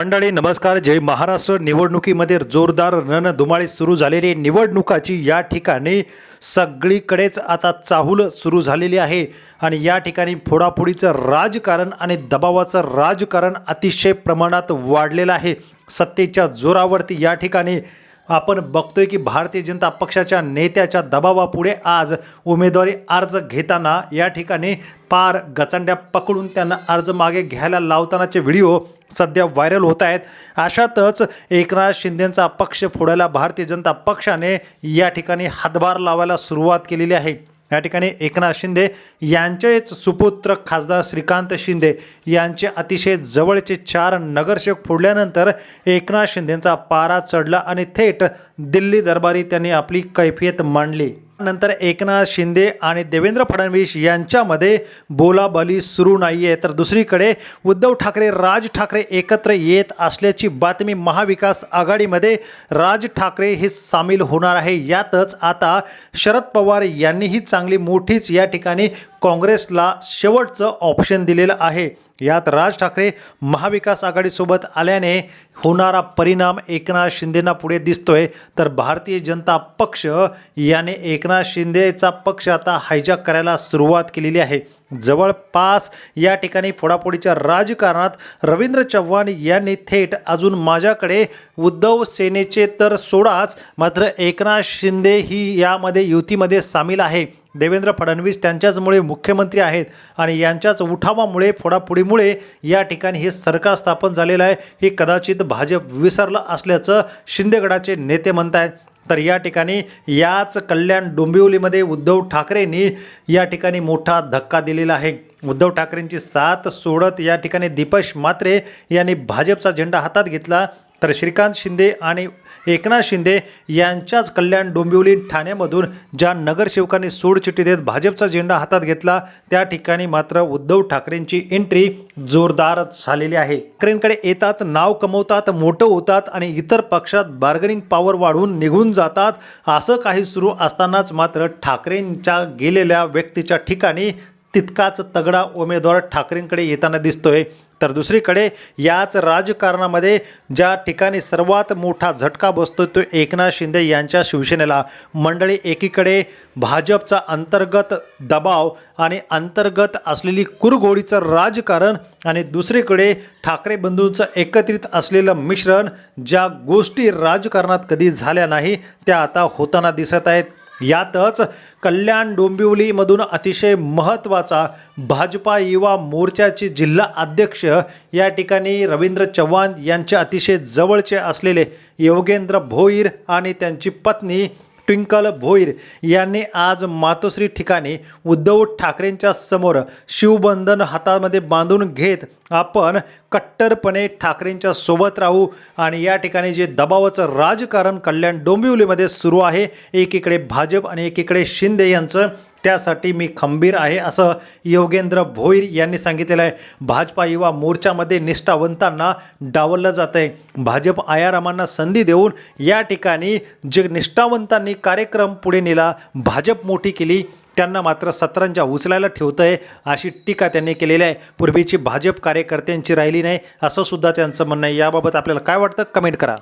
मंडळी नमस्कार. जय महाराष्ट्र. निवडणुकीमध्ये जोरदार रणधुमाळी सुरू झालेली निवडणुकाची या ठिकाणी सगळीकडेच आता चाहूल सुरू झालेली आहे. आणि या ठिकाणी फोडाफोडीचं राजकारण आणि दबावाचं राजकारण अतिशय प्रमाणात वाढलेलं आहे. सत्तेच्या जोरावरती या ठिकाणी आपण बघतोय की भारतीय जनता पक्षाच्या नेत्याच्या दबावापुढे आज उमेदवारी अर्ज घेताना या ठिकाणी पार गचांड्या पकडून त्यांना अर्ज मागे घ्यायला लावतानाचे व्हिडिओ सध्या व्हायरल होत आहेत. अशातच एकनाथ शिंदेंचा पक्ष फोडायला भारतीय जनता पक्षाने या ठिकाणी हातभार लावायला सुरुवात केलेली आहे. या ठिकाणी एकनाथ शिंदे यांचेच सुपुत्र खासदार श्रीकांत शिंदे यांचे अतिशय जवळचे चार नगरसेवक फोडल्यानंतर एकनाथ शिंदेंचा पारा चढला आणि थेट दिल्ली दरबारी त्यांनी आपली कैफियत मांडली. नंतर एकनाथ शिंदे आणि देवेंद्र फडणवीस यांच्यामध्ये बोलाबोली सुरू नाही आहे तर दुसरीकडे उद्धव ठाकरे राज ठाकरे एकत्र येत असल्याची बातमी महाविकास आघाडीमध्ये राज ठाकरे हे सामील होणार आहे. यातच आता शरद पवार यांनीही चांगली मोठीच या ठिकाणी काँग्रेसला शेवटचं ऑप्शन दिलेलं आहे. यात राज ठाकरे महाविकास आघाडीसोबत आल्याने होणारा परिणाम एकनाथ शिंदेना पुढे दिसतोय. तर भारतीय जनता पक्ष याने एकनाथ शिंदेचा पक्ष आता हायजॅक करायला सुरुवात केलेली आहे. जवळपास या ठिकाणी फोडाफोडीच्या राजकारणात रवींद्र चव्हाण यांनी थेट अजून माझ्याकडे उद्धव सेनेचे तर सोडाच मात्र एकनाथ शिंदे ही यामध्ये युतीमध्ये सामील आहे. देवेंद्र फडणवीस त्यांच्याचमुळे मुख्यमंत्री आहेत आणि यांच्याच उठावामुळे फोडाफोडीमुळे या ठिकाणी हे सरकार स्थापन झालेलं आहे. हे कदाचित भाजप विसरलं असल्याचं शिंदेगडाचे नेते म्हणत आहेत तर या ठिकाणी याच कल्याण डोंबिवलीमध्ये उद्धव ठाकरेंनी या ठिकाणी मोठा धक्का दिलेला आहे. उद्धव ठाकरेंची साथ सोडत या ठिकाणी दीपश मात्रे यांनी भाजपचा झेंडा हातात घेतला. तर श्रीकांत शिंदे आणि एकनाथ शिंदे यांच्याच कल्याण डोंबिवली ठाण्यामधून ज्या नगरसेवकांनी सोडचिठ्ठी देत भाजपचा झेंडा हातात घेतला त्या ठिकाणी मात्र उद्धव ठाकरेंची एंट्री जोरदार झालेली आहे. ठाकरेंकडे येतात नाव कमवतात मोठं होतात आणि इतर पक्षात बार्गनिंग पॉवर वाढवून निघून जातात. असं काही सुरू असतानाच मात्र ठाकरेंच्या गेलेल्या व्यक्तीच्या ठिकाणी तितकाच तगडा उमेदवार ठाकरेंकडे येताना दिसतोय. तर दुसरीकडे याच राजकारणामध्ये ज्या ठिकाणी सर्वात मोठा झटका बसतो तो एकनाथ शिंदे यांच्या शिवसेनेला. मंडळी एकीकडे भाजपचा अंतर्गत दबाव आणि अंतर्गत असलेली कुरघोडीचं राजकारण आणि दुसरीकडे ठाकरे बंधूंचं एकत्रित असलेलं मिश्रण ज्या गोष्टी राजकारणात कधी झाल्या नाही त्या आता होताना दिसत आहेत. यातच कल्याण डोंबिवलीमधून अतिशय महत्त्वाचा भाजपा युवा मोर्चाचे जिल्हा अध्यक्ष या ठिकाणी रवींद्र चव्हाण यांच्या अतिशय जवळचे असलेले योगेंद्र भोईर आणि त्यांची पत्नी ट्विंकल भोईर यांनी आज मातोश्री ठिकाणी उद्धव ठाकरेंच्या समोर शिवबंधन हातामध्ये बांधून घेत आपण कट्टरपणे ठाकरेंच्या सोबत राहू. आणि या ठिकाणी जे दबावाचं राजकारण कल्याण डोंबिवलीमध्ये सुरू आहे एकीकडे भाजप आणि एकीकडे शिंदे यांचं. त्यासाठी मी खंबीर आहे असं योगेंद्र भोईर यांनी सांगितलेलं आहे. भाजपा युवा मोर्चामध्ये निष्ठावंतांना डावललं जात आहे भाजप आयारामांना संधी देऊन या ठिकाणी जे निष्ठावंतांनी कार्यक्रम पुढे नेला भाजप मोठी केली त्यांना मात्र सत्रांच्या उचलायला ठेवतं आहे अशी टीका त्यांनी केलेली आहे. पूर्वीची भाजप कार्यकर्त्यांची राहिली नाही असं सुद्धा त्यांचं म्हणणं आहे. याबाबत आपल्याला काय वाटतं? कमेंट करा.